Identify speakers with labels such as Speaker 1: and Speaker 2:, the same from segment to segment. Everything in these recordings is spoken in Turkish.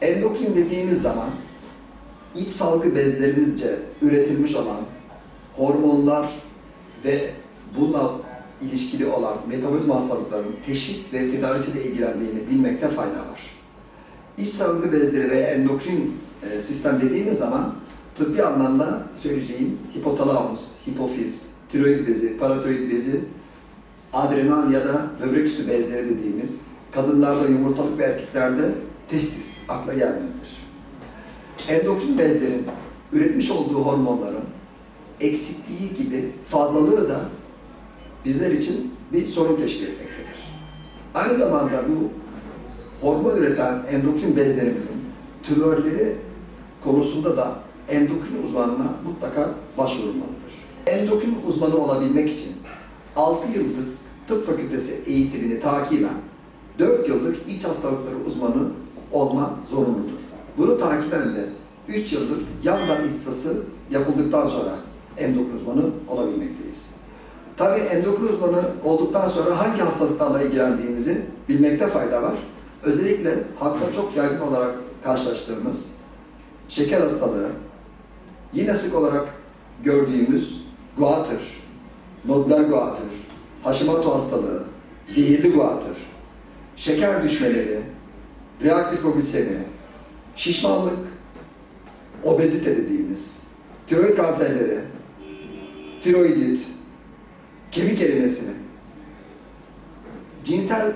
Speaker 1: Endokrin dediğimiz zaman iç salgı bezlerimizce üretilmiş olan hormonlar ve bununla ilişkili olan metabolizma hastalıklarının teşhis ve tedavisiyle ilgilendiğini bilmekte fayda var. İç salgı bezleri veya endokrin e, sistem dediğimiz zaman tıbbi anlamda söyleyeceğim hipotalamus, hipofiz, tiroid bezi, paratiroid bezi, adrenal ya da böbrek üstü bezleri dediğimiz kadınlarda yumurtalık ve erkeklerde testis akla gelmelidir. Endokrin bezlerin üretmiş olduğu hormonların eksikliği gibi fazlalığı da bizler için bir sorun teşkil etmektedir. Aynı zamanda bu hormon üreten endokrin bezlerimizin tümörleri konusunda da endokrin uzmanına mutlaka başvurulmalıdır. Endokrin uzmanı olabilmek için 6 yıllık tıp fakültesi eğitimini takiben 4 yıllık iç hastalıkları uzmanı olma zorunludur. Bunu takiben de 3 yıllık yan dal ihtisası yapıldıktan sonra endokrin uzmanı olabilmekteyiz. Tabii endokrin uzmanı olduktan sonra hangi hastalıklarla ilgilendiğimizi bilmekte fayda var. Özellikle halkta çok yaygın olarak karşılaştığımız şeker hastalığı, yine sık olarak gördüğümüz guatr, nodüler guatr, Hashimoto hastalığı, zehirli guatr, şeker düşmeleri, reaktif hipoglisemi, şişmanlık, obezite dediğimiz, tiroid kanserleri, tiroidit, kemik erimesi, cinsel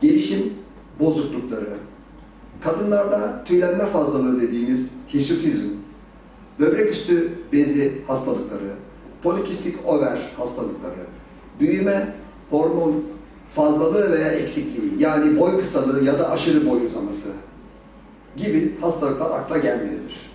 Speaker 1: gelişim bozuklukları, kadınlarda tüylenme fazlalığı dediğimiz hirsutizm, böbrek üstü bezi hastalıkları, polikistik over hastalıkları, büyüme, hormon fazlalığı veya eksikliği yani boy kısalığı ya da aşırı boy uzaması gibi hastalıklar akla gelmelidir.